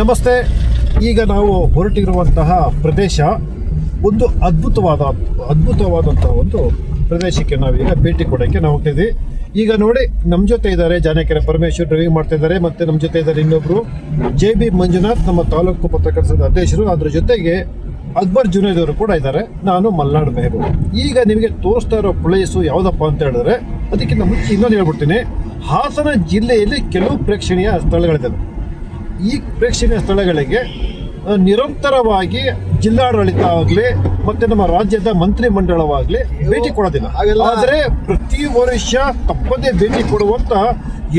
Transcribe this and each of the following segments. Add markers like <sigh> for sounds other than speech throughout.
ನಮಸ್ತೆ. ಈಗ ನಾವು ಹೊರಟಿರುವಂತಹ ಪ್ರದೇಶ ಒಂದು ಅದ್ಭುತವಾದ, ಅದ್ಭುತವಾದಂತಹ ಒಂದು ಪ್ರದೇಶಕ್ಕೆ ನಾವೀಗ ಭೇಟಿ ಕೊಡೋಕ್ಕೆ ನಾವು ಹೋಗ್ತಿದ್ವಿ ಈಗ ನೋಡಿ ನಮ್ಮ ಜೊತೆ ಇದ್ದಾರೆ ಜಾನಕೆರೆ ಪರಮೇಶ್ವರ್ ಡ್ರೈವಿಂಗ್ ಮಾಡ್ತಾ ಇದ್ದಾರೆ, ಮತ್ತೆ ನಮ್ಮ ಜೊತೆ ಇದ್ದಾರೆ ಇನ್ನೊಬ್ರು ಜೆ ಬಿ ಮಂಜುನಾಥ್, ನಮ್ಮ ತಾಲೂಕು ಪತ್ರಕರ್ತ ಅಧ್ಯಕ್ಷರು. ಅದ್ರ ಜೊತೆಗೆ ಅಕ್ಬರ್ ಜುನೇದ್ ಅವರು ಕೂಡ ಇದ್ದಾರೆ. ನಾನು ಮಲ್ನಾಡ್ ಮೆಹಬು ಈಗ ನಿಮಗೆ ತೋರಿಸ್ತಾ ಇರೋ ಪ್ಲೇಸು ಯಾವುದಪ್ಪ ಅಂತ ಹೇಳಿದ್ರೆ ಅದಕ್ಕಿಂತ ಮುಂಚೆ ಇನ್ನೊಂದು ಹೇಳ್ಬಿಡ್ತೀನಿ. ಹಾಸನ ಜಿಲ್ಲೆಯಲ್ಲಿ ಕೆಲವು ಪ್ರೇಕ್ಷಣೀಯ ಸ್ಥಳಗಳಿದ್ದಾವೆ ಈ ಪ್ರೇಕ್ಷಣೀಯ ಸ್ಥಳಗಳಿಗೆ ನಿರಂತರವಾಗಿ ಜಿಲ್ಲಾಡಳಿತ ಆಗಲಿ ಮತ್ತೆ ನಮ್ಮ ರಾಜ್ಯದ ಮಂತ್ರಿ ಮಂಡಳವಾಗಲಿ ಭೇಟಿ ಕೊಡೋದಿಲ್ಲ. ಆದರೆ ಪ್ರತಿ ವರ್ಷ ತಪ್ಪದೇ ಭೇಟಿ ಕೊಡುವಂತ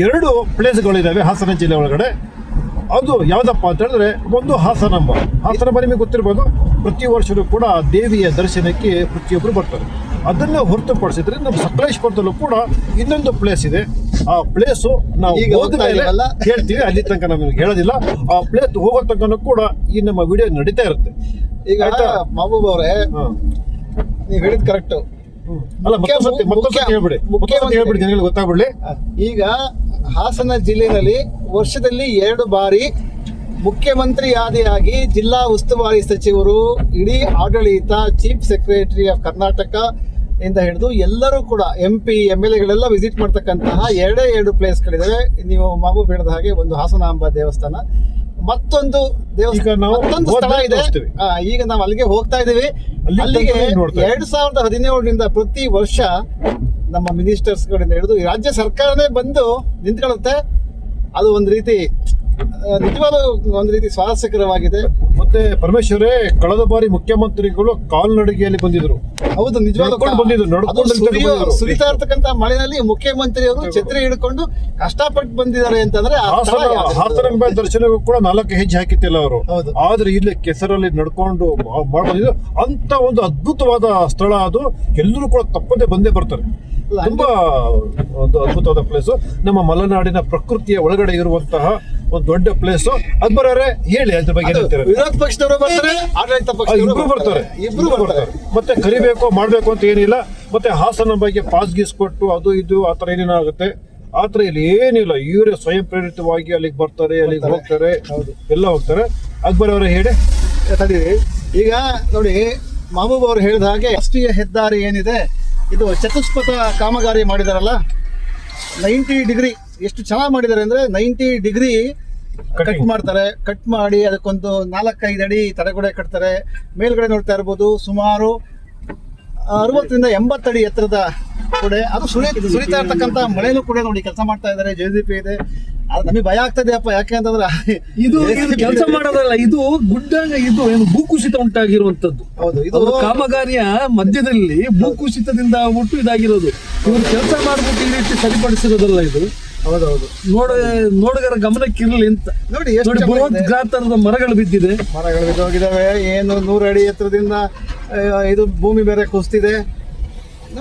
ಎರಡು ಪ್ಲೇಸ್ಗಳಿದ್ದಾವೆ ಹಾಸನ ಜಿಲ್ಲೆ ಒಳಗಡೆ. ಅದು ಯಾವುದಪ್ಪ ಅಂತ ಹೇಳಿದ್ರೆ ಒಂದು ಹಾಸನಂಬ ಹಾಸನಂಬ ನಿಮಗೆ ಗೊತ್ತಿರ್ಬೋದು ಪ್ರತಿ ವರ್ಷವೂ ಕೂಡ ದೇವಿಯ ದರ್ಶನಕ್ಕೆ ಪ್ರತಿಯೊಬ್ಬರು ಬರ್ತಾರೆ. ಅದನ್ನ ಹೊರತುಪಡಿಸಿದ್ರೆ ನಮ್ಮ ಸಕಲೇಶ್ಪುರದಲ್ಲೂ ಕೂಡ ಇನ್ನೊಂದು ಪ್ಲೇಸ್ ಇದೆ. ಆ ಪ್ಲೇಸು ನಾವು ಈಗ ಹೇಳ್ತೀವಿ. ಅಲ್ಲಿ ತನಕ ನಮಗೆ ಹೇಳೋದಿಲ್ಲ. ಆ ಪ್ಲೇಸ್ ಹೋಗೋ ತನಕ ಕೂಡ ಈ ನಮ್ಮ ವಿಡಿಯೋ ನಡೀತಾ ಇರುತ್ತೆ. ಈಗ? ಮಹಬೂಬ್ ಅವರೇ ನೀವು ನೀವ್ ಹೇಳಿದ್ ಕರೆಕ್ಟ್. ಅಲ್ಲ ಮತ್ತೊಂದು ಹೇಳ್ಬಿಡಿ. ಹೇಳ್ಬಿಡಿ ಜನಗಳಿಗೆ ಗೊತ್ತಾಗ್ಬಿಡ್ಲಿ. ಈಗ ಹಾಸನ ಜಿಲ್ಲೆಯಲ್ಲಿ ವರ್ಷದಲ್ಲಿ ಎರಡು ಬಾರಿ ಮುಖ್ಯಮಂತ್ರಿ ಆದಿಯಾಗಿ ಜಿಲ್ಲಾ ಉಸ್ತುವಾರಿ ಸಚಿವರು ಇಡೀ ಆಡಳಿತ ಚೀಫ್ ಸೆಕ್ರೆಟರಿ ಆಫ್ ಕರ್ನಾಟಕ ಇಂದ ಹಿಡಿದು ಎಲ್ಲರೂ ಕೂಡ ಎಂ ಪಿ ಎಂ ಎಲ್ ಎಗಳೆಲ್ಲ ವಿಸಿಟ್ ಮಾಡ್ತಕ್ಕಂತಹ ಎರಡೇ ಎರಡು ಪ್ಲೇಸ್ಗಳಿದ್ದಾವೆ ನೀವು ಮಗು ಬೀಳದ ಹಾಗೆ ಒಂದು ಹಾಸನಾಂಬ ದೇವಸ್ಥಾನ. ಮತ್ತೊಂದು ದೇವಸ್ಥಾನ ಮತ್ತೊಂದು ಸ್ಥಳ ಇದೆ. ಈಗ ನಾವು ಅಲ್ಲಿಗೆ ಹೋಗ್ತಾ ಇದೀವಿ ಅಲ್ಲಿ ಅಲ್ಲಿಗೆ ಎರಡ್ ಸಾವಿರದ ಹದಿನೇಳರಿಂದ ಪ್ರತಿ ವರ್ಷ ನಮ್ಮ ಮಿನಿಸ್ಟರ್ಸ್ಗಳಿಂದ ಹಿಡಿದು ರಾಜ್ಯ ಸರ್ಕಾರನೇ ಬಂದು ನಿಂತ್ಕೊಳ್ಳುತ್ತೆ. ಅದು ಒಂದು ರೀತಿ ನಿಜವಾದ ಒಂದು ರೀತಿ ಸ್ವಾರಸ್ಯಕರವಾಗಿದೆ. ಮತ್ತೆ ಪರಮೇಶ್ವರೇ ಕಳೆದ ಬಾರಿ ಮುಖ್ಯಮಂತ್ರಿಗಳು ಕಾಲ್ನಡಿಗೆಯಲ್ಲಿ ಬಂದಿದ್ರು. ಹೌದು ನಿಜವಾದ ಬಂದಿದ್ರು. ಸುರಿತಾ ಇರ್ತಕ್ಕಂಥ ಮಳೆನಲ್ಲಿ ಮುಖ್ಯಮಂತ್ರಿಯವರು ಛತ್ರಿ ಹಿಡ್ಕೊಂಡು ಕಷ್ಟಪಟ್ಟು ಬಂದಿದ್ದಾರೆ ಅಂತಂದ್ರೆ ಆ ಸ್ಥಳ ಹಾಸನ ದರ್ಶನಕ್ಕೂ ಕೂಡ ನಾಲ್ಕು ಹೆಜ್ಜೆ ಹಾಕಿತ್ತಿಲ್ಲ ಅವರು. ಆದ್ರೆ ಇಲ್ಲಿ ಕೆಸರಲ್ಲಿ ನಡ್ಕೊಂಡು ಮಾ- ಮಾಡ್ಬಂದಿದ್ದು ಅಂತ ಒಂದು ಅದ್ಭುತವಾದ ಸ್ಥಳ ಅದು. ಎಲ್ಲರೂ ಕೂಡ ತಪ್ಪದೆ ಬಂದೇ ಬರ್ತಾರೆ. ತುಂಬಾ ಒಂದು ಅದ್ಭುತವಾದ ಪ್ಲೇಸ್ ನಮ್ಮ ಮಲೆನಾಡಿನ ಪ್ರಕೃತಿಯ ಒಳಗಡೆ ಇರುವಂತಹ ಒಂದು ದೊಡ್ಡ ಪ್ಲೇಸ್ ಅದ್ ಬರೋರೆ ಹೇಳಿ ಅದ್ರ ಬಗ್ಗೆ ವಿರೋಧ ಪಕ್ಷದವರು ಬರ್ತಾರೆ ಆಡಳಿತ ಪಕ್ಷ ಇಬ್ರು ಬರ್ತಾರೆ. ಇಬ್ರು ಬರ್ತಾರೆ. ಮತ್ತೆ ಕರಿಬೇಕು ಮಾಡ್ಬೇಕು ಅಂತ ಏನಿಲ್ಲ. ಮತ್ತೆ ಹಾಸನ ಬಗ್ಗೆ ಪಾಸ್ ಗೀಸ್ ಕೊಟ್ಟು ಅದು ಇದು ಆ ಥರ ಏನೇನಾಗುತ್ತೆ ಆ ಥರ ಇಲ್ಲಿ ಏನಿಲ್ಲ. ಇವರೇ ಸ್ವಯಂ ಪ್ರೇರಿತವಾಗಿ ಅಲ್ಲಿಗೆ ಬರ್ತಾರೆ ಅಲ್ಲಿಗೆ ಹೋಗ್ತಾರೆ. ಹೌದು. ಎಲ್ಲ ಹೋಗ್ತಾರೆ. ಅಕ್ಬರ್ ಅವರೇ ಹೇಳಿ. ತಡೀರಿ. ಈಗ ನೋಡಿ ಮಹಬೂಬ್ ಅವರು ಹೇಳಿದ ಹಾಗೆ ರಾಷ್ಟ್ರೀಯ ಹೆದ್ದಾರಿ ಏನಿದೆ ಇದು ಚತುಷ್ಪಥ ಕಾಮಗಾರಿ ಮಾಡಿದಾರಲ್ಲ ನೈಂಟಿ ಡಿಗ್ರಿ ಎಷ್ಟು ಚೆನ್ನಾಗಿ ಮಾಡಿದ್ದಾರೆ ಅಂದರೆ ನೈಂಟಿ ಡಿಗ್ರಿ ಕಟ್ ಮಾಡ್ತಾರೆ ಕಟ್ ಮಾಡಿ ಅದಕ್ಕೊಂದು ನಾಲ್ಕೈದು ಅಡಿ ತಡೆಗೋಡೆ ಕಟ್ತಾರೆ. ಮೇಲ್ಗಡೆ ನೋಡ್ತಾ ಇರ್ಬೋದು ಸುಮಾರು ಅರವತ್ತರಿಂದ ಎಂಬತ್ತಡಿ ಎತ್ತರದ ಕೂಡ ಅದು ಸುಳಿ ಸುರಿತಾ ಇರ್ತಕ್ಕಂಥ ಮಳೆನೂ ಕೂಡ ನೋಡಿ ಕೆಲಸ ಮಾಡ್ತಾ ಇದ್ದಾರೆ ಜೆ ಇದೆ. ನಮಗೆ ಭಯ ಆಗ್ತದೆ ಅಪ್ಪ ಯಾಕೆ ಅಂತಂದ್ರೆ ಇದು <laughs> ಕೆಲಸ <laughs> ಮಾಡೋದಲ್ಲ ಇದು ಗುಡ್ಡ ಇದು ಏನು ಭೂಕುಸಿತ ಉಂಟಾಗಿರುವಂತದ್ದು ಹೌದು ಇದು ಕಾಮಗಾರಿಯ ಮಧ್ಯದಲ್ಲಿ ಭೂಕುಸಿತದಿಂದ ಹುಟ್ಟು ಇದಾಗಿರೋದು. ಇವರು ಕೆಲಸ ಮಾಡ್ಬಿಟ್ಟು ಈ ರೀತಿ ಸರಿಪಡಿಸಿರೋದಲ್ಲ ಇದು? ಹೌದೌದು. ನೋಡ ನೋಡುಗರ ಗಮನಕ್ಕಿರಲಿ ಅಂತ. ನೋಡಿ ಬೃಹತ್. ಗಾತ್ರದ ಮರಗಳು ಬಿದ್ದಿದೆ. ಮರಗಳು ಬಿದ್ದೋಗಿದಾವೆ ಏನು ನೂರು ಅಡಿ ಎತ್ತರದಿಂದ ಇದು ಭೂಮಿ ಬೇರೆ ಕುಸ್ತಿದೆ.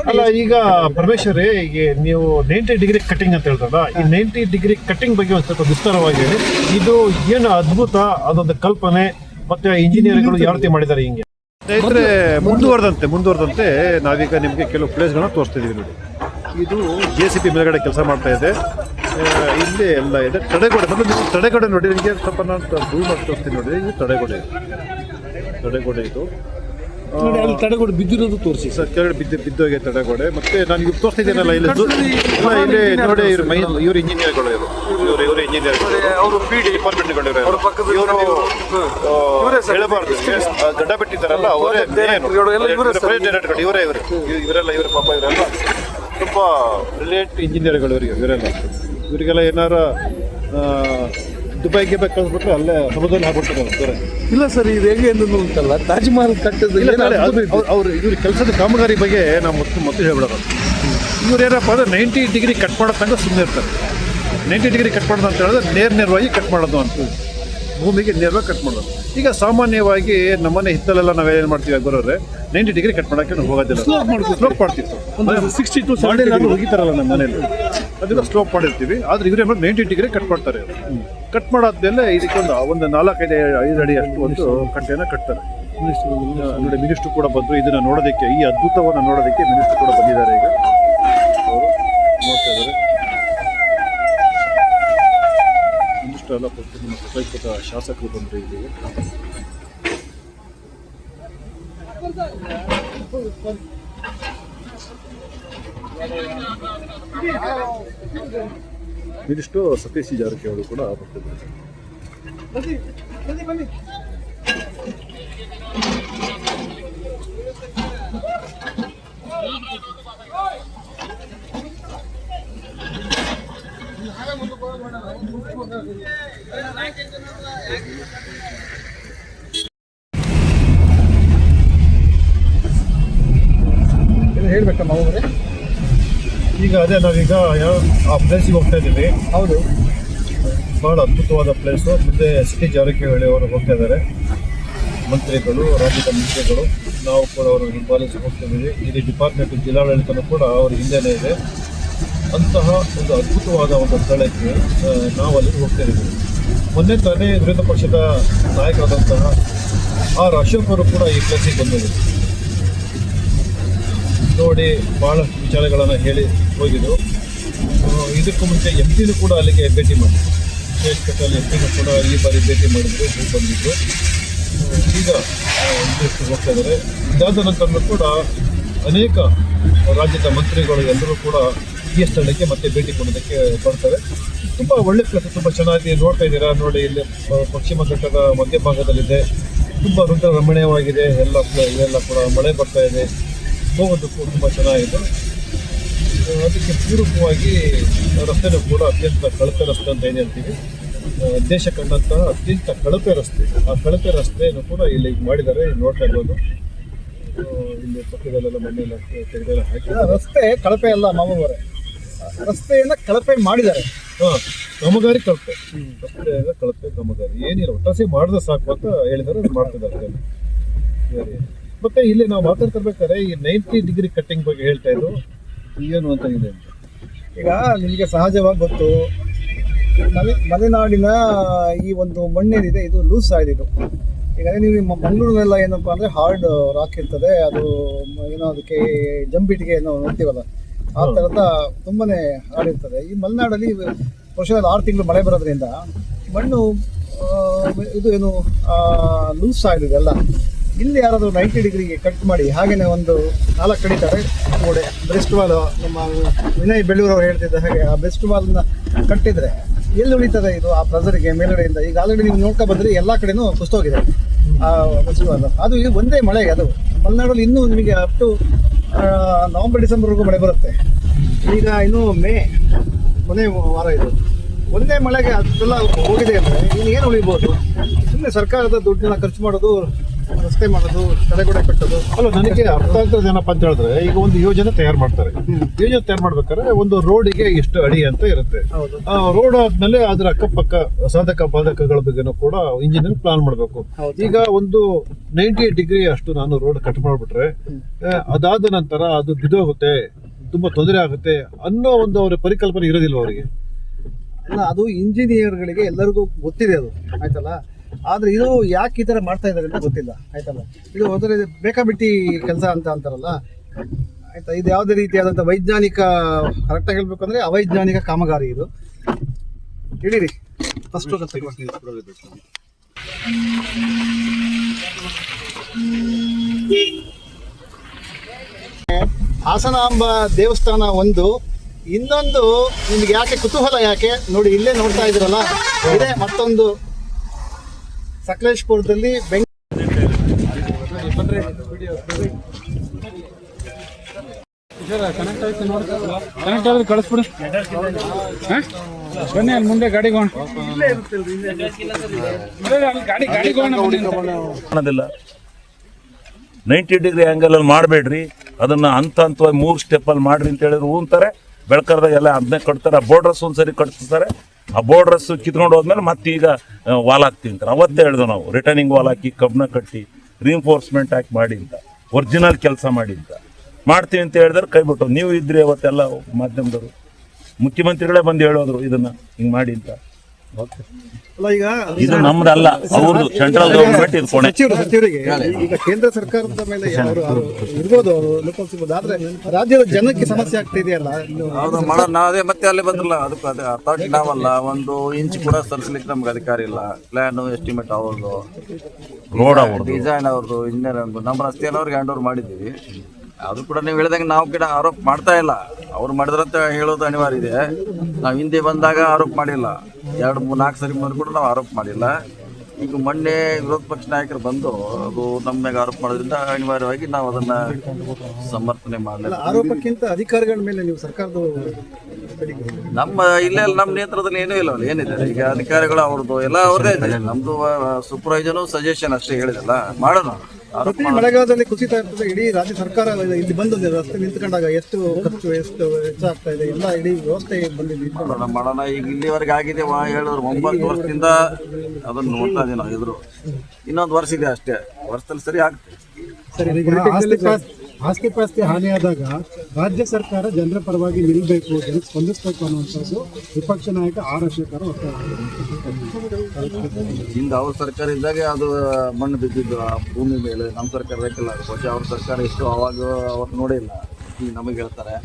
ಅಲ್ಲ ಈಗ ಪರಮೇಶ್ವರ್ ಈಗ ನೀವು ನೈಂಟಿ ಡಿಗ್ರಿ ಕಟಿಂಗ್ ಅಂತ ಹೇಳ್ತಾರಲ್ಲ ಈ ನೈಂಟಿ ಡಿಗ್ರಿ ಕಟಿಂಗ್ ಬಗ್ಗೆ ಒಂದು ಸ್ವಲ್ಪ ವಿಸ್ತಾರವಾಗಿ ಹೇಳಿ. ಇದು ಏನು ಅದ್ಭುತ ಅದೊಂದು ಕಲ್ಪನೆ ಮತ್ತೆ ಇಂಜಿನಿಯರ್ಗಳು ಯಾವ ರೀತಿ ಮಾಡಿದ್ದಾರೆ ಹಿಂಗೆ? ಸ್ನೇಹಿತರೆ ಮುಂದುವರೆದಂತೆ ಮುಂದುವರೆದಂತೆ ನಾವೀಗ ನಿಮಗೆ ಕೆಲವು ಪ್ಲೇಸ್ಗಳನ್ನ ತೋರಿಸ್ತಿದ್ದೀವಿ ನೋಡಿ. ಇದು ಜೆ ಸಿ ಪಿ ಮೇಲ್ಗಡೆ ಕೆಲಸ ಮಾಡ್ತಾ ಇದೆ. ಇಲ್ಲಿ ಎಲ್ಲ ಇದೆ. ತಡೆಗೋಡೆ ಮೊದಲು ನೀವು ತಡೆಗೋಡೆ ನೋಡಿ ನಿಮಗೆ ಸ್ವಲ್ಪ ನಾನು ದೂರ ಮಾಡಿ ತೋರಿಸ್ತೀನಿ ನೋಡಿ. ಇದು ತಡೆಗೋಡೆ. ತಡೆಗೋಡೆ ಇದು. ಅಲ್ಲಿ ತಡೆಗೋಡೆ ಬಿದ್ದಿರೋದು ತೋರಿಸಿ. ಸರ್ ಕೆಳಗಡೆ ಬಿದ್ದು ಬಿದ್ದೋಗಿ ತಡೆಗೋಡೆ. ಮತ್ತೆ ನಾನು ಇವ್ರು ತೋರಿಸ್ತಿದ್ದೇನಲ್ಲ ಇಲ್ಲಿ ಇಲ್ಲ, ಇಲ್ಲಿ ನೋಡಿ ಇವ್ರು ಮೈ ಇವ್ರು ಇಂಜಿನಿಯರ್ಗಳು ಇವರು. ಇವರು ಇವರು ಇಂಜಿನಿಯರ್ ಅವರು ಪಿ ಡಿ ಡಿಪಾರ್ಟ್ಮೆಂಟ್ಗಳು ಇವರು ಹೇಳಬಾರ್ದು. ಆ, ಗಡ್ಡ ಬಿಟ್ಟಿದ್ದಾರಲ್ಲ ಅವರೇ ಡೈರೆಕ್ಟರ್ಗಳು ಇವರೇ ಇವರು ಇವರೆಲ್ಲ ಇವರು ಪಾಪ ಇವರೆಲ್ಲ ತುಂಬ ಬ್ರಿಲಿಯಂಟ್ ಇಂಜಿನಿಯರ್ಗಳು ಇವರಿಗೆ ಇವರೆಲ್ಲ. ಇವರಿಗೆಲ್ಲ ಏನಾರ ಆ, ದುಬೈಗೆ ಬೇಕು ಕಳಿಸ್ಬಿಟ್ರೆ ಅಲ್ಲೇ ಸಮುದ್ರದಲ್ಲಿ ಹಾಕ್ಬಿಡ್ತಾರೆ ಇಲ್ಲ ಸರ್ ಇದು ಹೇಗೆ ಎಂದು ಉಂಟಲ್ಲ ತಾಜ್ ಮಹಲ್ ಕಟ್ಟದ ಅವ್ರು- ಇವ್ರ ಕೆಲಸದ ಕಾಮಗಾರಿ ಬಗ್ಗೆ ನಾವು ಮತ್ತೆ ಮತ್ತೆ ಹೇಳ್ಬಿಡೋದು. ಇವ್ರು ಏನಪ್ಪ ಅಂದ್ರೆ ನೈಂಟಿ ಡಿಗ್ರಿ ಕಟ್ ಮಾಡೋ ತನಕ ಸುಮ್ಮನೆ ಇರ್ತಾರೆ. ನೈಂಟಿ ಡಿಗ್ರಿ ಕಟ್ ಮಾಡೋದು ಅಂತ ಹೇಳಿದ್ರೆ ನೇರ ನೇರವಾಗಿ ಕಟ್ ಮಾಡೋದು ಅಂತ ಭೂಮಿಗೆ ನೇರವಾಗಿ ಕಟ್ ಮಾಡೋದು. ಈಗ ಸಾಮಾನ್ಯವಾಗಿ ನಮ್ಮನೆ ಹಿತ್ತಲೆಲ್ಲ ನಾವೇನು ಮಾಡ್ತೀವಿ ಬರೋರೆ ನೈಂಟಿ ಡಿಗ್ರಿ ಕಟ್ ಮಾಡೋಕ್ಕೆ ನಾವು ಹೋಗೋದಿಲ್ಲ. ಸ್ಲೋಪ್ ಮಾಡ್ತೀವಿ. ಸ್ಲೋಪ್ ಸಿಕ್ಸ್ಟಿ ಟು ಸೆವೆಂಟಿ ಹೋಗಿತಾರಲ್ಲ ನಮ್ಮ ಮನೇಲಿ ಅದೆಲ್ಲ ಸ್ಲೋಪ್ ಮಾಡಿರ್ತೀವಿ. ಆದ್ರೆ ಇವ್ರು ಏನು ನೈಂಟಿ ಡಿಗ್ರಿ ಕಟ್ ಮಾಡ್ತಾರೆ ಕಟ್ ಮಾಡಾದ್ಮೇಲೆ ಇದಕ್ಕೊಂದು ಒಂದು ನಾಲ್ಕೈದು ಐದು ಅಡಿ ಅಷ್ಟು ಒಂದು ಕಟ್ಟೆನ ಕಟ್ತಾರೆ. ನೋಡಿ ಮಿನಿಸ್ಟ್ರು ಕೂಡ ಬಂದರು. ಇದನ್ನ ನೋಡೋದಕ್ಕೆ ಈ ಅದ್ಭುತವನ್ನು ನೋಡೋದಕ್ಕೆ ಮಿನಿಸ್ಟ್ರು ಕೂಡ ಬಂದಿದ್ದಾರೆ ಈಗ. ಅವರು ನೋಡ್ತಾ ಇದ್ದಾರೆ. ಮಿನಿಸ್ಟರ್ ಎಲ್ಲ ಕೊಟ್ಟು ನಮ್ಮ ಶಾಸಕರು ಬಂದರು ಇಲ್ಲಿ ಇದಿಷ್ಟು ಸತೀಶ್ ಜಾರಕಿಹೊಳಿ ಕೂಡ ಬರ್ತಿದ್ದಾರೆ. ಹೇಳ್ಬೇಕಮ್ಮ ಅವರೇ? ಈಗ ಅದೇ ನಾವೀಗ ಆ ಪ್ಲೇಸಿಗೆ ಹೋಗ್ತಾ ಇದ್ದೀವಿ. ಹೌದು. ಬಹಳ ಅದ್ಭುತವಾದ ಪ್ಲೇಸು ಮುಂದೆ ಎಸ್ ಟಿ ಜಾರಕಿಹೊಳಿ ಅವರು ಹೋಗ್ತಾ ಇದ್ದಾರೆ. ಮಂತ್ರಿಗಳು ರಾಜ್ಯದ ಮಂತ್ರಿಗಳು ನಾವು ಕೂಡ ಅವರು ಹಿಂಬಾಲಿಸಿ ಹೋಗ್ತಿದ್ದೀವಿ ಇಲ್ಲಿ ಡಿಪಾರ್ಟ್ಮೆಂಟ್ ಜಿಲ್ಲಾಡಳಿತನೂ ಕೂಡ ಅವ್ರ ಹಿಂದೆನೇ ಇದೆ. ಅಂತಹ ಒಂದು ಅದ್ಭುತವಾದ ಒಂದು ಸ್ಥಳಕ್ಕೆ ನಾವು ಅಲ್ಲಿ ಹೋಗ್ತಾ ಇದ್ದೀವಿ. ಮೊನ್ನೆ ತಾನೇ ವಿರೋಧ ಪಕ್ಷದ ನಾಯಕರಾದಂತಹ ಆರ್ ಅಶೋಕ್ ಅವರು ಕೂಡ ಈ ಪ್ಲೇಸಿಗೆ ಬಂದಿದ್ದಾರೆ. ನೋಡಿ ಭಾಳಷ್ಟು ವಿಚಾರಗಳನ್ನು ಹೇಳಿ ಹೋಗಿದ್ರು ಇದಕ್ಕೂ ಮುಂಚೆ ಎಂ ಪಿನೂ ಕೂಡ ಅಲ್ಲಿಗೆ ಭೇಟಿ ಮಾಡಿದ್ರು. ಸುರೇಶ್ ಎಂ ಎಂ ಪಿನೂ ಕೂಡ ಈ ಬಾರಿ ಭೇಟಿ ಮಾಡಿದ್ರು ಬಂದಿದ್ದರು ಈಗ ಇಂಟ್ರೆಸ್ಟ್ ಹೋಗ್ತಾ ಇದ್ದಾರೆ. ಇದಾದ ನಂತರ ಕೂಡ ಅನೇಕ ರಾಜ್ಯದ ಮಂತ್ರಿಗಳು ಎಲ್ಲರೂ ಕೂಡ ಈ ಸ್ಥಳಕ್ಕೆ ಮತ್ತೆ ಭೇಟಿ ಕೊಡೋದಕ್ಕೆ ಬರ್ತಾರೆ. ತುಂಬ ಒಳ್ಳೆ ಪ್ಲೇಸ್, ತುಂಬ ಚೆನ್ನಾಗಿ ನೋಡ್ತಾ ಇದ್ದೀರಾ? ನೋಡಿ, ಇಲ್ಲಿ ಪಶ್ಚಿಮ ಘಟ್ಟದ ಮಧ್ಯಭಾಗದಲ್ಲಿದೆ. ತುಂಬ ರುದ್ರ ರಮಣೀಯವಾಗಿದೆ ಎಲ್ಲ ಎಲ್ಲ ಕೂಡ ಮಳೆ ಬರ್ತಾ ಇದೆ. ಹೋಗೋದಕ್ಕೂ ತುಂಬ ಚೆನ್ನಾಗಿದೆ. ಅದಕ್ಕೆ ಪೂರಕವಾಗಿ ರಸ್ತೆನೂ ಕೂಡ ಅತ್ಯಂತ ಕಳಪೆ ರಸ್ತೆ ಅಂತ ಏನು ಹೇಳ್ತೀವಿ. ದೇಶ ಕಂಡಂತಹ ಅತ್ಯಂತ ಕಳಪೆ ರಸ್ತೆ. ಆ ಕಳಪೆ ರಸ್ತೆಯನ್ನು ಕೂಡ ಇಲ್ಲಿ ಮಾಡಿದ್ದಾರೆ ಇಲ್ಲಿ ನೋಡ್ತಾ ಇರ್ಬೋದು. ಇಲ್ಲಿ ಪಕ್ಕದಲ್ಲೆಲ್ಲ ಮಣ್ಣೆಲ್ಲ ತೆಗೆದೆಲ್ಲ ಹಾಕಿ ರಸ್ತೆ ಕಳಪೆ ಅಲ್ಲ ಮಾಮೂವರೇ ರಸ್ತೆಯನ್ನ ಕಳಪೆ ಮಾಡಿದ್ದಾರೆ. ಹಾಂ ಕಾಮಗಾರಿ ಕಳಪೆ. ರಸ್ತೆಯನ್ನ ಕಳಪೆ ಕಾಮಗಾರಿ. ಏನಿಲ್ಲ ಒಟ್ಟಾಸಿ ಮಾಡಿದ್ರೆ ಸಾಕು ಅಂತ ಹೇಳಿದ್ದಾರೆ ಮಾಡ್ತಿದ್ದಾರೆ ಜನ. ಮತ್ತೆ ಇಲ್ಲಿ ನಾವು ಮಾತಾಡ್ತಿರ್ಬೇಕಾದ್ರೆ ಈ ನೈಂಟಿ ಡಿಗ್ರಿ ಕಟ್ಟಿಂಗ್ ಬಗ್ಗೆ ಹೇಳ್ತಾ ಇದ್ದು ಏನು ಅಂತ ಇದೆ? ಈಗ ನಿಮಗೆ ಸಹಜವಾಗಿ ಗೊತ್ತು ಮಲೆ ಮಲೆನಾಡಿನ ಈ ಒಂದು ಮಣ್ಣೇನಿದೆ ಇದು ಲೂಸ್ ಆಗಿದೆ ಇದು. ಈಗ ನೀವು ಮಂಗಳೂರಿನೆಲ್ಲ ಏನಪ್ಪ ಅಂದರೆ ಹಾರ್ಡ್ ರಾಕ್ ಇರ್ತದೆ ಅದು ಏನೋ ಅದಕ್ಕೆ ಜಂಬಿಟಿಗೆ ಏನೋ ನೋಡ್ತೀವಲ್ಲ ಆ ಥರದ ತುಂಬಾ ಹಾರ್ಡ್ ಇರ್ತದೆ. ಈ ಮಲೆನಾಡಲ್ಲಿ ವರ್ಷದಲ್ಲಿ ಆರು ತಿಂಗಳು ಮಳೆ ಬರೋದ್ರಿಂದ ಮಣ್ಣು ಇದು ಏನು ಲೂಸ್ ಆಗಿದೆ ಎಲ್ಲ ಇಲ್ಲಿ ಯಾರಾದರೂ ನೈಂಟಿ ಡಿಗ್ರಿಗೆ ಕಟ್ ಮಾಡಿ, ಹಾಗೇನೇ ಒಂದು ನಾಲ್ಕು ಕಡಿತಾರೆ ಗೋಡೆ ಬ್ರೆಸ್ಟ್ ವಾಲ್ ನಮ್ಮ ವಿನಯ್ ಬೆಳ್ಳೂರವ್ರು ಹೇಳ್ತಿದ್ದ ಹಾಗೆ, ಆ ಬ್ರೆಸ್ಟ್ ವಾಲ್ನ ಕಟ್ಟಿದರೆ ಎಲ್ಲಿ ಉಳಿತದೆ ಇದು ಆ ಪ್ರಜರಿಗೆ ಮೇಲುಗಡೆಯಿಂದ? ಈಗ ಆಲ್ರೆಡಿ ನೀವು ನೋಡ್ಕೊ ಬಂದರೆ ಎಲ್ಲ ಕಡೆನೂ ಕುಸ್ತೋಗಿದೆ ಆ ಬ್ರೆಸ್ಟ್ ಬಾಲ್ ಅದು ಈಗ ಒಂದೇ ಮಳೆಗೆ ಅದು ಮಲೆನಾಡಲ್ಲಿ ಇನ್ನೂ ನಿಮಗೆ ಅಪ್ ಟು ನವಂಬರ್ ಡಿಸೆಂಬರ್ವರೆಗೂ ಮಳೆ ಬರುತ್ತೆ. ಈಗ ಇನ್ನು ಮೇ ಕೊನೆ ವಾರ ಇದು. ಒಂದೇ ಮಳೆಗೆ ಅದೆಲ್ಲ ಹೋಗಿದೆ ಅಂದರೆ ಇನ್ನು ಏನು ಉಳಿಬೋದು? ಸುಮ್ಮನೆ ಸರ್ಕಾರದ ದುಡ್ಡನ್ನ ಖರ್ಚು ಮಾಡೋದು ರಸ್ತೆ ಮಾಡೋದು ತಡೆಗೋಡೆ ಕಟ್ಟೋದು. ಅಲ್ಲ ನನಗೆ ಅರ್ಥ ಆಗ್ತದೆ ಏನಪ್ಪ ಅಂತ ಹೇಳಿದ್ರೆ ಈಗ ಒಂದು ಯೋಜನೆ ತಯಾರು ಮಾಡ್ತಾರೆ. ಯೋಜನೆ ತಯಾರು ಮಾಡ್ಬೇಕಾದ್ರೆ ಒಂದು ರೋಡಿಗೆ ಎಷ್ಟು ಅಡಿ ಅಂತ ಇರುತ್ತೆ. ಆ ರೋಡ್ ಆದ್ಮೇಲೆ ಅದರ ಅಕ್ಕಪಕ್ಕ ಸಾಧಕ ಬಾಧಕಗಳ ಬಗ್ಗೆನೂ ಕೂಡ ಇಂಜಿನಿಯರ್ ಪ್ಲಾನ್ ಮಾಡಬೇಕು. ಈಗ ಒಂದು ನೈಂಟಿ ಡಿಗ್ರಿ ಅಷ್ಟು ನಾನು ರೋಡ್ ಕಟ್ ಮಾಡಿಬಿಟ್ರೆ ಅದಾದ ನಂತರ ಅದು ಬಿದೋಗುತ್ತೆ ತುಂಬಾ ತೊಂದರೆ ಆಗುತ್ತೆ ಅನ್ನೋ ಒಂದು ಅವರ ಪರಿಕಲ್ಪನೆ ಇರೋದಿಲ್ಲ ಅವರಿಗೆ? ಅಲ್ಲ ಅದು ಇಂಜಿನಿಯರ್ಗಳಿಗೆ ಎಲ್ಲರಿಗೂ ಗೊತ್ತಿದೆ ಅದು. ಆಯ್ತಲ್ಲ? ಆದ್ರೆ ಇದು ಯಾಕೆ ಈ ತರ ಮಾಡ್ತಾ ಇದ್ದಾರೆ ಅಂತ ಗೊತ್ತಿಲ್ಲ. ಆಯ್ತಲ್ಲ? ಇದು ಹೋದ್ರೆ ಬೇಕಾಬಿಟ್ಟಿ ಕೆಲಸ ಅಂತ ಅಂತಾರಲ್ಲ? ಆಯ್ತಾ? ಇದು ಯಾವುದೇ ರೀತಿಯಾದಂಥ ವೈಜ್ಞಾನಿಕ ಕರೆಕ್ಟಾಗಿ ಹೇಳ್ಬೇಕು ಅಂದ್ರೆ ಅವೈಜ್ಞಾನಿಕ ಕಾಮಗಾರಿ ಇದು. ಹೇಳಿರಿ. ಫಸ್ಟ್ ಹಾಸನಾಂಬ ದೇವಸ್ಥಾನ ಒಂದು. ಇನ್ನೊಂದು ನಿಮ್ಗೆ ಯಾಕೆ ಕುತೂಹಲ ಯಾಕೆ? ನೋಡಿ, ಇಲ್ಲೇ ನೋಡ್ತಾ ಇದ್ರಲ್ಲ ಇದೆ ಮತ್ತೊಂದು ಸಕಲೇಶ್ಪುರದಲ್ಲಿ ಬೆಂಗ್ ಕನೆಕ್ಟ್ ಆದ್ರೆ ಕಳಿಸ್ಬಿಡು. ಹಾ? ಬನ್ನಿ ಅಲ್ಲಿ ಮುಂದೆ ಗಾಡಿಗೆ ಅಲ್ಲಿ ಗಾಡಿ ಗಾಡಿಗೆ. ಕಾಣೋದಿಲ್ಲ. ನೈಂಟಿ ಡಿಗ್ರಿ ಆ್ಯಂಗಲ್ ಅಲ್ಲಿ ಮಾಡಬೇಡ್ರಿ. ಅದನ್ನ ಹಂತ ಹಂತವಾಗಿ ಮೂರು ಸ್ಟೆಪ್ಪಲ್ಲಿ ಮಾಡ್ರಿ ಅಂತ ಹೇಳಿದ್ರು. ಹೂಂತಾರೆ ಬೆಳ್ಕರ್ದಾಗ ಎಲ್ಲ ಅದನ್ನೇ ಕಟ್ತಾರೆ. ಬೋರ್ಡರ್ಸ್ ಬೋರ್ಡ್ರಸ್ ಒಂದ್ಸರಿ ಕಟ್ತಾರೆ ಆ ಬೋರ್ಡ್ರಸ್ ಕಿತ್ಕೊಂಡು ಹೋದ್ಮೇಲೆ ಮತ್ತೆ ಈಗ ವಾಲ್ ಹಾಕ್ತೀವಿ ಅಂತ. ಅವತ್ತೇ ಹೇಳ್ದು ನಾವು ರಿಟರ್ನಿಂಗ್ ವಾಲ್ ಹಾಕಿ ಕಬ್ಬನ ಕಟ್ಟಿ ರಿಇನ್ಫೋರ್ಸ್ಮೆಂಟ್ ಹಾಕಿ ಮಾಡಿ ಅಂತ. ಒರಿಜಿನಲ್ ಕೆಲಸ ಮಾಡಿ ಅಂತ. ಮಾಡ್ತೀವಿ ಅಂತ ಹೇಳಿದ್ರೆ ಕೈ ಬಿಟ್ಟು, ನೀವು ಇದ್ರಿ ಅವತ್ತೆಲ್ಲ ಮಾಧ್ಯಮದವರು. ಮುಖ್ಯಮಂತ್ರಿಗಳೇ ಬಂದು ಹೇಳೋದ್ರು ಇದನ್ನ, ಹಿಂಗೆ ಮಾಡಿ ಅಂತ. ಇದು ನಮ್ದಲ್ಲ ಅವ್ರದ್ದು ಸೆಂಟ್ರಲ್ ಗೌರ್ಮೆಂಟ್ ಇದು ಕೊನೆ. ಸಚಿವರು ಸಚಿವರಿಗೆ ಈಗ ಕೇಂದ್ರ ಸರ್ಕಾರದ ಮೇಲೆ ಅವರು ಇರ್ಬೋದು ಅವರು ಲೋಕೋತ್ಸವದ ಆದ್ರೆ ರಾಜ್ಯದ ಜನಕ್ಕೆ ಸಮಸ್ಯೆ ಆಗ್ತಿದೆಯಲ್ಲ ಹೌದು ಮಾಡೋಣ ನಾವು ಅದೇ ಮತ್ತೆ ಅಲ್ಲಿ ಬಂದ್ರಲ್ಲ ಅದಕ್ಕೆ ಅದೇ ಅಥಾರಿಟಿ ನಾವಲ್ಲ ಒಂದು ಇಂಚ್ ಕೂಡ ಸರಿಸ್ಲಿಕ್ಕೆ ನಮ್ಗೆ ಅಧಿಕಾರ ಇಲ್ಲ. ಪ್ಲಾನ್ ಎಸ್ಟಿಮೇಟ್ ಅವ್ರದ್ದು. ರೋಡ್ ಅವ್ರದ್ದು. ಡಿಸೈನ್ ಅವ್ರದ್ದು ಇಂಜಿನಿಯರ್ ನಮ್ಮ ಅವ್ರಿಗೆ ಹ್ಯಾಂಡ್ ಓವರ್ ಮಾಡಿದ್ದೀವಿ. ಅದು ಕೂಡ ನೀವು ಹೇಳಿದಂಗೆ ನಾವು ಕೂಡ ಆರೋಪ ಮಾಡ್ತಾ ಇಲ್ಲ. ಅವ್ರು ಮಾಡಿದ್ರಂತ ಹೇಳೋದು ಅನಿವಾರ್ಯ ಇದೆ. ನಾವು ಹಿಂದೆ ಬಂದಾಗ ಆರೋಪ ಮಾಡಿಲ್ಲ. ಎರಡು ಮೂರು ನಾಲ್ಕು ಸರಿ ಬಂದು ಕೂಡ ನಾವು ಆರೋಪ ಮಾಡಿಲ್ಲ. ಈಗ ಮೊನ್ನೆ ವಿರೋಧ ಪಕ್ಷ ನಾಯಕರು ಬಂದು ಅದು ನಮ್ಮ ಮೇಲೆ ಆರೋಪ ಮಾಡೋದ್ರಿಂದ ಅನಿವಾರ್ಯವಾಗಿ ನಾವು ಅದನ್ನ ಸಮರ್ಥನೆ ಮಾಡಲಿಲ್ಲ ಆರೋಪಕ್ಕಿಂತ ಅಧಿಕಾರಿಗಳ ಮೇಲೆ ನೀವು ಸರ್ಕಾರದ ನಮ್ಮ ಇಲ್ಲೇ ನಮ್ಮ ನೇತೃತ್ವದಲ್ಲಿ ಏನೂ ಇಲ್ಲ ಏನಿದೆ? ಈಗ ಅಧಿಕಾರಿಗಳು ಅವ್ರದ್ದು ಎಲ್ಲ ಅವ್ರದ್ದೇ ಇದೆ. ನಮ್ದು ಸೂಪರ್ವೈಸನು ಸಜೆಷನ್ ಅಷ್ಟೇ ಹೇಳಿದಲ್ಲ. ಮಾಡೋಣ. ಪ್ರತಿ ಮಳೆಗಾಲದಲ್ಲಿ ಕುಸಿತ ಇರ್ತದೆ ಇಡೀ ರಾಜ್ಯ ಸರ್ಕಾರ ಇಲ್ಲಿ ಬಂದು ರಸ್ತೆ ನಿಂತ್ಕೊಂಡಾಗ ಎಷ್ಟು ಖರ್ಚು ಎಷ್ಟು ವೆಚ್ಚ ಆಗ್ತಾ ಇದೆ ಎಲ್ಲ ಇಡೀ ವ್ಯವಸ್ಥೆ ಬಂದಿದೆ ಮಾಡೋಣ ಈಗ ಇಲ್ಲಿವರೆಗೆ ಆಗಿದೆ ವಾ ಹೇಳಿದ್ರು ಒಂಬತ್ತು ವರ್ಷದಿಂದ ಅದನ್ನು ನೋಡ್ತಾ ಇದೀವಿ ನಾವು ಎದುರು. ಇನ್ನೊಂದು ವರ್ಷ ಇದೆ ಅಷ್ಟೇ ವರ್ಷದಲ್ಲಿ ಸರಿ ಆಗ್ತದೆ. ಆಸ್ತಿ ಪಾಸ್ತಿ ಹಾನಿಯಾದಾಗ ರಾಜ್ಯ ಸರ್ಕಾರ ಜನರ ಪರವಾಗಿ ನಿಲ್ಲಬೇಕು ಜನಕ್ಕೆ ಸ್ಪಂದಿಸಬೇಕು ಅನ್ನುವಂಥದ್ದು ವಿಪಕ್ಷ ನಾಯಕ ಆರ್ ಅಶೋಕರ್ ಹಿಂದೆ ಅವ್ರ ಸರ್ಕಾರ ಇದ್ದಾಗ ಅದು ಮಣ್ಣು ಬಿದ್ದಿದ್ದು, ಆ ಭೂಮಿ ಮೇಲೆ ನಮ್ಮ ಸರ್ಕಾರ ಬೇಕಿಲ್ಲ ಬಹುಶಃ ಅವ್ರ ಸರ್ಕಾರ ಇಷ್ಟು ಅವಾಗ ಅವ್ರು ನೋಡಿಲ್ಲ ಈಗ ನಮಗೆ ಹೇಳ್ತಾರೆ.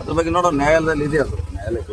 ಅದ್ರ ಬಗ್ಗೆ ನೋಡೋ ನ್ಯಾಯಾಲಯದಲ್ಲಿ ಇದೆ ಅದು? ನ್ಯಾಯಾಲಯಕ್ಕೆ